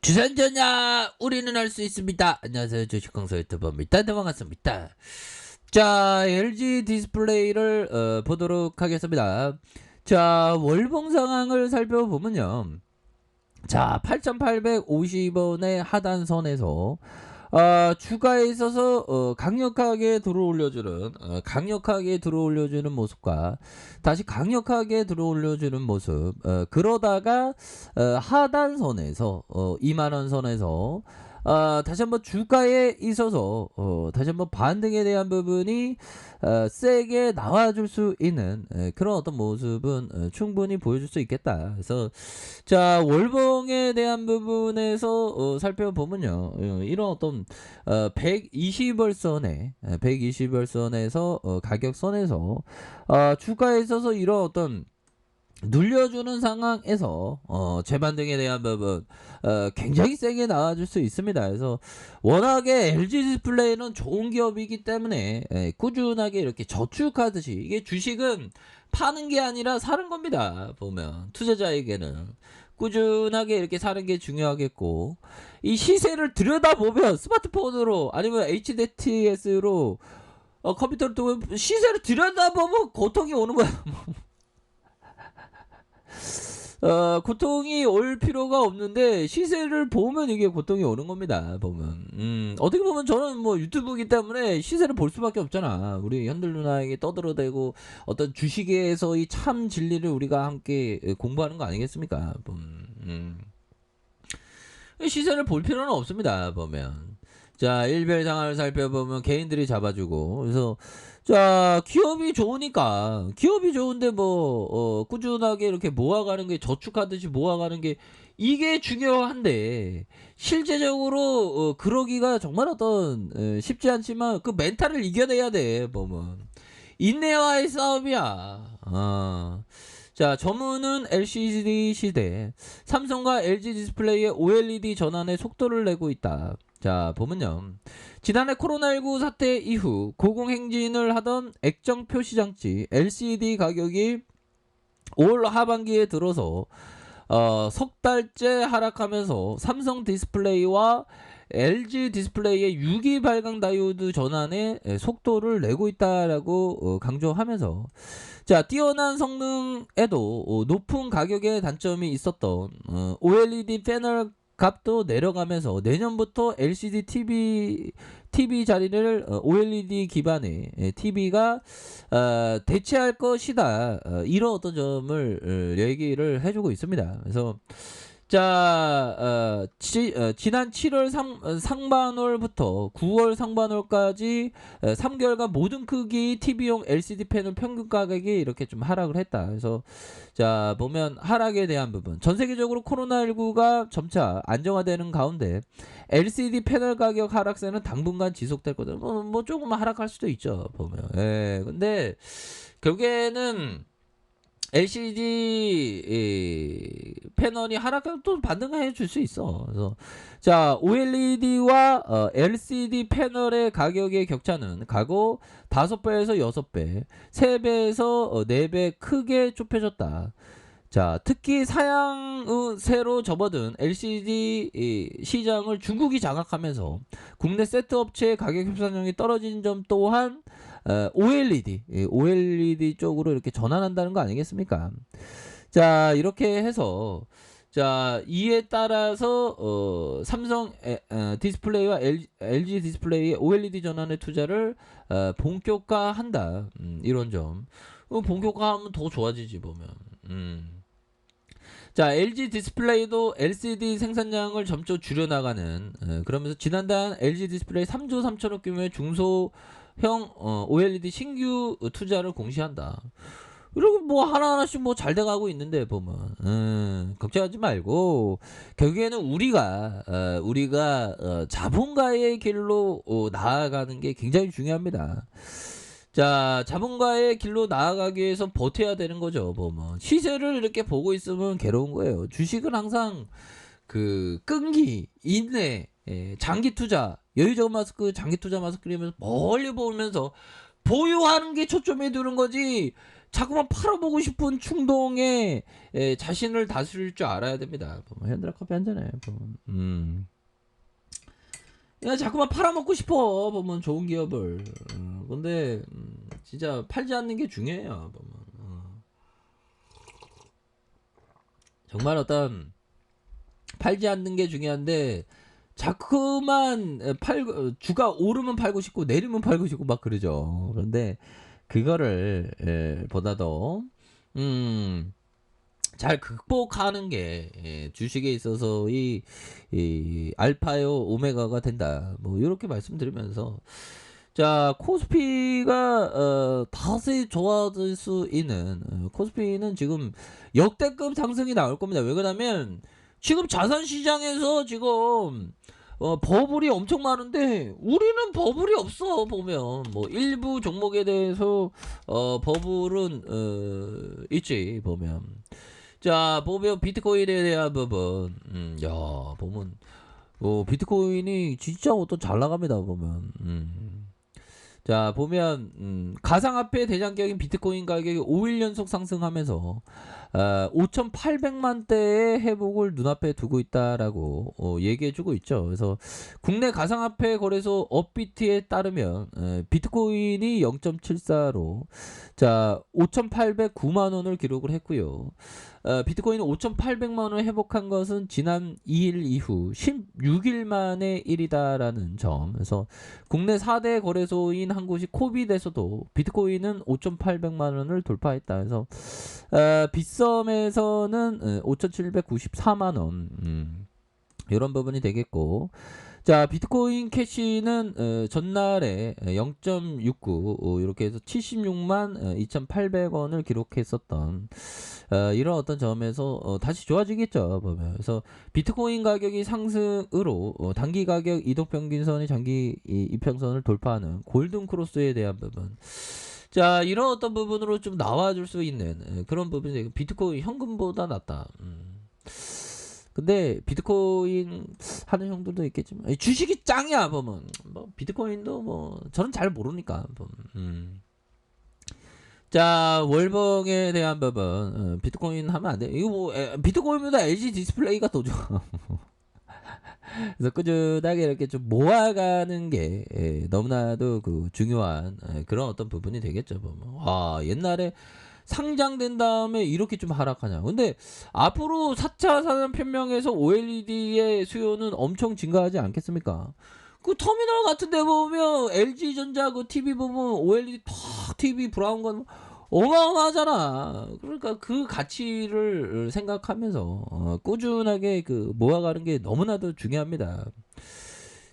주선전야 우리는 할 수 있습니다. 안녕하세요 주식강사 유튜버입니다. 네, 반갑습니다. 자 LG 디스플레이를 어, 보도록 하겠습니다. 자 월봉 상황을 살펴보면요. 자 8,850원의 하단선에서 어, 주가에 있어서 어, 강력하게 들어올려주는 어, 강력하게 들어올려주는 모습과 다시 강력하게 들어올려주는 모습 어, 그러다가 어, 하단선에서 어, 2만원 선에서 어, 다시 한번 주가에 있어서 어, 다시 한번 반등에 대한 부분이 어, 세게 나와줄 수 있는 에, 그런 어떤 모습은 어, 충분히 보여줄 수 있겠다. 그래서 자 월봉에 대한 부분에서 어, 살펴보면요, 어, 이런 어떤 어, 120월선에 120월선에서 어, 가격선에서 어, 주가에 있어서 이런 어떤 눌려주는 상황에서 어, 재반등에 대한 부분 어, 굉장히 세게 나와줄 수 있습니다. 그래서 워낙에 LG 디스플레이는 좋은 기업이기 때문에 예, 꾸준하게 이렇게 저축하듯이 이게 주식은 파는 게 아니라 사는 겁니다. 보면 투자자에게는 꾸준하게 이렇게 사는 게 중요하겠고 이 시세를 들여다보면 스마트폰으로 아니면 HDTS로 어, 컴퓨터를 또 시세를 들여다보면 고통이 오는 거야. 어, 고통이 올 필요가 없는데 시세를 보면 이게 고통이 오는 겁니다. 보면 음, 어떻게 보면 저는 뭐 유튜브이기 때문에 시세를 볼 수밖에 없잖아. 우리 현들 누나에게 떠들어대고 어떤 주식에서의 참 진리를 우리가 함께 공부하는 거 아니겠습니까? 음, 음. 시세를 볼 필요는 없습니다. 보면 자 일별 상황을 살펴보면 개인들이 잡아주고 그래서 자 기업이 좋으니까 기업이 좋은데 뭐 어, 꾸준하게 이렇게 모아가는 게 저축하듯이 모아가는 게 이게 중요한데 실제적으로 어, 그러기가 정말 어떤 에, 쉽지 않지만 그 멘탈을 이겨내야 돼 보면 인내와의 싸움이야. 어. 자, 점은은 LCD 시대. 삼성과 LG 디스플레이의 OLED 전환에 속도를 내고 있다. 자, 보면요. 지난해 코로나19 사태 이후 고공행진을 하던 액정 표시 장치 LCD 가격이 올 하반기에 들어서 어, 석 달째 하락하면서 삼성 디스플레이와 LG 디스플레이의 유기 발광 다이오드 전환에 속도를 내고 있다라고 어, 강조하면서 자 뛰어난 성능에도 어, 높은 가격의 단점이 있었던 어, OLED 패널 값도 내려가면서 내년부터 LCD TV TV 자리를 어, OLED 기반의 예, TV가 어, 대체할 것이다 어, 이런 어떤 점을 어, 얘기를 해주고 있습니다. 그래서 자, 어, 지, 어, 지난 7월 상, 어, 상반월부터 9월 상반월까지 어, 3개월간 모든 크기 TV용 LCD 패널 평균 가격이 이렇게 좀 하락을 했다. 그래서 자, 보면 하락에 대한 부분. 전 세계적으로 코로나19가 점차 안정화되는 가운데 LCD 패널 가격 하락세는 당분간 지속될 거다. 뭐, 뭐 조금 하락할 수도 있죠. 보면. 예. 근데 결국에는 LCD 패널이 하락하면 또 반등해 줄 수 있어. 그래서 자 OLED와 어, LCD 패널의 가격의 격차는 과거 5배에서 6배, 3배에서 어, 4배 크게 좁혀졌다. 자, 특히 사양으로 접어든 LCD 이, 시장을 중국이 장악하면서 국내 세트 업체의 가격 협상력이 떨어진 점 또한 어, OLED, 예, OLED 쪽으로 이렇게 전환한다는 거 아니겠습니까? 자, 이렇게 해서 자, 이에 따라서 어, 삼성 에, 어, 디스플레이와 LG, LG 디스플레이의 OLED 전환의 투자를 어, 본격화한다. 음, 이런 점. 어, 본격화하면 더 좋아지지 보면. 음. 자, LG 디스플레이도 LCD 생산량을 점차 줄여나가는 어, 그러면서 지난달 LG 디스플레이 3조 3천억 규모의 중소형 어, OLED 신규 투자를 공시한다. 이렇게 뭐 하나하나씩 뭐 잘 돼가고 있는데 보면 음, 걱정하지 말고 결국에는 우리가 어, 우리가 어, 자본가의 길로 어, 나아가는 게 굉장히 중요합니다. 자, 자본가의 길로 나아가기 위해서 버텨야 되는 거죠. 보면 시세를 이렇게 보고 있으면 괴로운 거예요. 주식은 항상 그 끈기, 인내, 예, 장기 투자, 여유적 마스크, 장기 투자 마스크리면서 멀리 보면서 보유하는 게 초점이 두는 거지. 자꾸만 팔아보고 싶은 충동에 에, 자신을 다스릴 줄 알아야 됩니다. 보면 현대라 커피 한 잔에 보면 음. 야 자꾸만 팔아먹고 싶어 보면 좋은 기업을. 어, 근데 음, 진짜 팔지 않는 게 중요해요. 보면. 어. 정말 어떤 팔지 않는 게 중요한데 자꾸만 에, 팔 주가 오르면 팔고 싶고 내리면 팔고 싶고 막 그러죠. 그런데 그거를 에, 보다도 음. 잘 극복하는 게 예, 주식에 있어서 이, 이 알파요 오메가가 된다. 뭐 이렇게 말씀드리면서 자 코스피가 어, 다시 좋아질 수 있는 어, 코스피는 지금 역대급 상승이 나올 겁니다. 왜 그러냐면 지금 자산 시장에서 지금 어, 버블이 엄청 많은데 우리는 버블이 없어 보면. 뭐 일부 종목에 대해서 어, 버블은 어, 있지 보면. 자 보면 비트코인에 대한 부분. 음, 야 보면. 어, 비트코인이 진짜 어떤 잘 나갑니다 보면. 음. 자 보면 음, 가상화폐 대장격인 비트코인 가격이 5일 연속 상승하면서 아, 5,800만 대의 회복을 눈앞에 두고 있다라고 어, 얘기해주고 있죠. 그래서 국내 가상화폐 거래소 업비트에 따르면 에, 비트코인이 0.74로 자 5,809만 원을 기록을 했고요. 어, 비트코인은 5,800만 원을 회복한 것은 지난 2일 이후 16일 만의 일이다라는 점. 그래서 국내 4대 거래소인 한 곳이 코빗에서도 비트코인은 5,800만 원을 돌파했다. 그래서 어, 빗썸에서는 5,794만 원. 음, 이런 부분이 되겠고. 자, 비트코인 캐시는 어, 전날에 0.69 어, 이렇게 해서 76만 어, 2,800원을 기록했었던 어, 이런 어떤 점에서 어, 다시 좋아지겠죠. 보면. 그래서 비트코인 가격이 상승으로 어, 단기 가격 이동 평균선이 장기 이, 이평선을 돌파하는 골든 크로스에 대한 부분. 자, 이런 어떤 부분으로 좀 나와줄 수 있는 에, 그런 부분이 비트코인 현금보다 낫다. 음. 근데 비트코인 하는 형들도 있겠지만 주식이 짱이야 보면 뭐 비트코인도 뭐 저는 잘 모르니까. 음. 자 월봉에 대한 부분 어, 비트코인 하면 안 돼. 이거 뭐 에, 비트코인보다 LG 디스플레이가 더 좋아. 그래서 꾸준하게 이렇게 좀 모아가는 게 예, 너무나도 그 중요한 예, 그런 어떤 부분이 되겠죠. 보면. 와 옛날에 상장된 다음에 이렇게 좀 하락하냐. 근데 앞으로 4차 산업 혁명에서 OLED의 수요는 엄청 증가하지 않겠습니까? 그 터미널 같은 데 보면 LG전자 그 TV 보면 OLED 탁 TV 브라운 건 어마어마하잖아. 그러니까 그 가치를 생각하면서 어, 꾸준하게 그 모아가는 게 너무나도 중요합니다.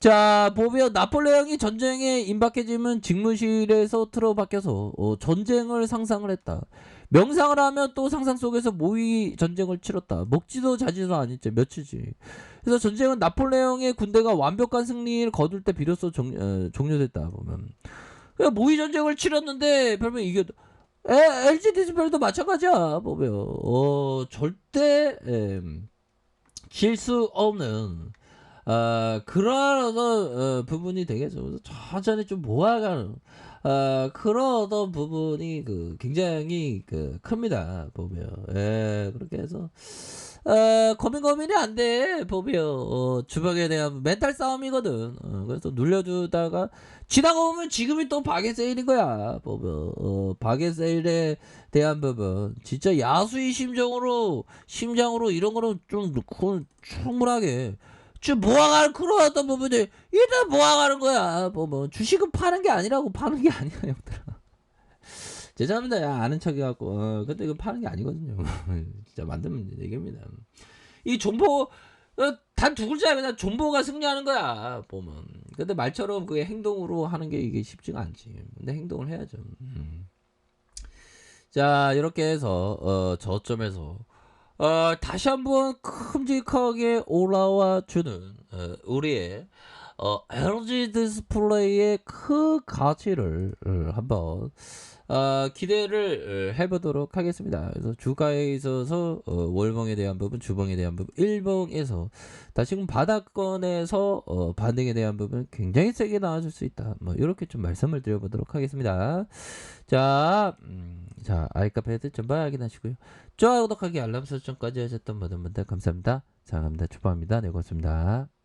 자, 보면 나폴레옹이 전쟁에 임박해지면 직무실에서 틀어박혀서 어, 전쟁을 상상을 했다. 명상을 하면 또 상상 속에서 모의 전쟁을 치렀다. 먹지도 자지도 않았지 며칠지. 그래서 전쟁은 나폴레옹의 군대가 완벽한 승리를 거둘 때 비로소 종, 어, 종료됐다 보면. 그냥 모의 전쟁을 치렀는데 별명 이게 에, LG 디스플레이도 마찬가지야 보면. 어 절대 질수 없는 어, 그런 어떤 어, 부분이 되겠죠. 그래서 천천히 좀 모아가는 어, 그런 어떤 부분이 그 굉장히 그 큽니다. 보면 예, 그렇게 해서 어, 고민 고민이 안 돼. 보면 어, 주방에 대한 멘탈 싸움이거든. 어, 그래서 눌려주다가 지나가 보면 지금이 또 바게 세일인 거야. 보면 어, 바게 세일에 대한 부분 진짜 야수의 심정으로 심장으로 이런 거는 좀 충분하게 좀 모아가는 어떤 부분들 일단 모아가는 거야. 뭐 뭐 주식은 파는 게 아니라고 파는 게 아니야 형들아. 죄송합니다. 야, 아는 척해갖고 어, 근데 이거 파는 게 아니거든요. 진짜 만들면 얘기입니다. 이 존보 어, 단두 글자야 그냥 존보가 승리하는 거야 보면. 근데 말처럼 그게 행동으로 하는 게 이게 쉽지가 않지. 근데 행동을 해야죠. 음. 자 이렇게 해서 어, 저점에서 어, 다시 한번 큼직하게 올라와 주는 어, 우리의 어, LG 디스플레이의 그 가치를 어, 한번 어, 기대를 어, 해보도록 하겠습니다. 그래서 주가에 있어서 어, 월봉에 대한 부분, 주봉에 대한 부분, 일봉에서 다시금 바닥권에서 어, 반등에 대한 부분 굉장히 세게 나와줄 수 있다. 뭐 이렇게 좀 말씀을 드려보도록 하겠습니다. 자, 음, 자 아이카페 헤드 좀 확인하시고요. 좋아요, 구독하기, 알람 설정까지 하셨던 모든 분들 감사합니다. 자, 감사합니다. 축복합니다. 네, 고맙습니다.